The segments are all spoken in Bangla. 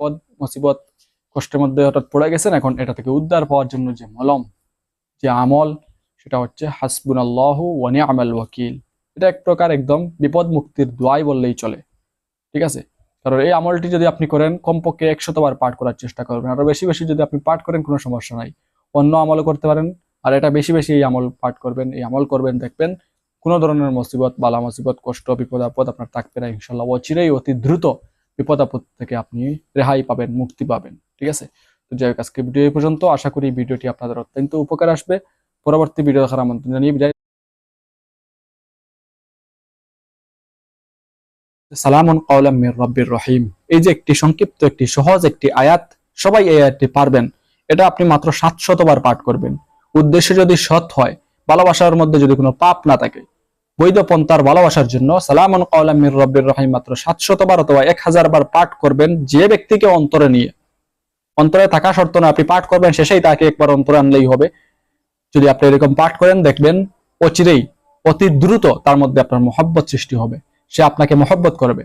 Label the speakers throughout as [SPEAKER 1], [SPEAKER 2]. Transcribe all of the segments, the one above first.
[SPEAKER 1] পদ, মুসিবত, কষ্টের মধ্যে হঠাৎ পড়ে গেছেন, এখন এটা থেকে উদ্ধার পাওয়ার জন্য যে মলম, যে আমল, সেটা হচ্ছে হাসবুন আল্লাহ ওয়ানি আমাল ওয়াকিল। এটা এক প্রকার একদম বিপদ মুক্তির দোয়াই বললেই চলে। ঠিক আছে? কারণ এই আমলটি যদি আপনি করেন, কমপক্ষে একশতবার পাঠ করার চেষ্টা করবেন। আরও বেশি বেশি যদি আপনি পাঠ করেন, কোনো সমস্যা নাই। অন্য আমলও করতে পারেন, আর এটা বেশি বেশি এই আমল পাঠ করবেন, এই আমল করবেন, দেখবেন কোনো ধরনের মুসিবত, বালা মুসিবত, কষ্ট, বিপদ, আপদ আপনার থাকবে না ইনশাল্লাহ অচিরেই অতি দ্রুত বিপদ আপদ থেকে আপনি রেহাই পাবেন, মুক্তি পাবেন। ঠিক আছে? তো যাই হোক আজকে ভিডিও পর্যন্ত। আশা করি ভিডিওটি আপনাদের অত্যন্ত উপকার আসবে। পরবর্তী ভিডিও দেখার আমন্ত্রণ জানিয়ে বিদায় সালামুন কাওলাম মির রব্বির রহিম। এই যে একটি সংক্ষিপ্ত, একটি সহজ, একটি আয়াত, সবাই এই আয়াতটি পারবেন। এটা আপনি মাত্র সাতশতবার পাঠ করবেন। উদ্দেশ্য যদি সৎ হয়, ভালোবাসার মধ্যে যদি কোনো পাপ না থাকে বৈধ পন্থার ভালোবাসার জন্য। সালামুন কাওলাম মির রব্বির রহিম মাত্র সাতশতবার অথবা এক হাজার বার পাঠ করবেন যে ব্যক্তিকে অন্তরে নিয়ে। অন্তরে থাকা শর্ত না, আপনি পাঠ করবেন, শেষেই তাকে একবার অন্তরে আনলেই হবে। যদি আপনি এরকম পাঠ করেন, দেখবেন অচিরেই, অতি দ্রুত তার মধ্যে আপনার মহব্বত সৃষ্টি হবে। সে আপনাকে মহব্বত করবে।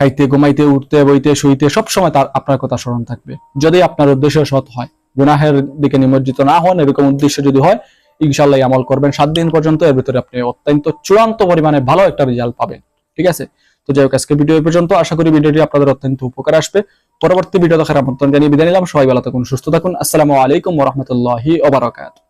[SPEAKER 1] খাইতে, ঘুমাইতে, উঠতে, বইতে, শুইতে সবসময় তার, আপনার কথা স্মরণ থাকবে। যদি আপনার উদ্দেশ্য সৎ হয়, গুনাহের দিকে নিমজ্জিত না হন, এরকম উদ্দেশ্য যদি হয় ইনশাল্লাহ আমল করবেন। সাত দিন পর্যন্ত এর ভিতরে আপনি অত্যন্ত চূড়ান্ত পরিমাণে ভালো একটা রেজাল্ট পাবেন। ঠিক আছে? তো যাই হোক আজকে ভিডিও পর্যন্ত। আশা করি ভিডিওটি আপনাদের অত্যন্ত উপকার আসবে। পরবর্তী ভিডিও দেখার আমন্ত্রণ জানিয়ে বিদায় নিলাম। সবাই ভালো থাকুন, সুস্থ থাকুন। আসসালামু আলাইকুম রহমতুল্লাহি ওবরাকাত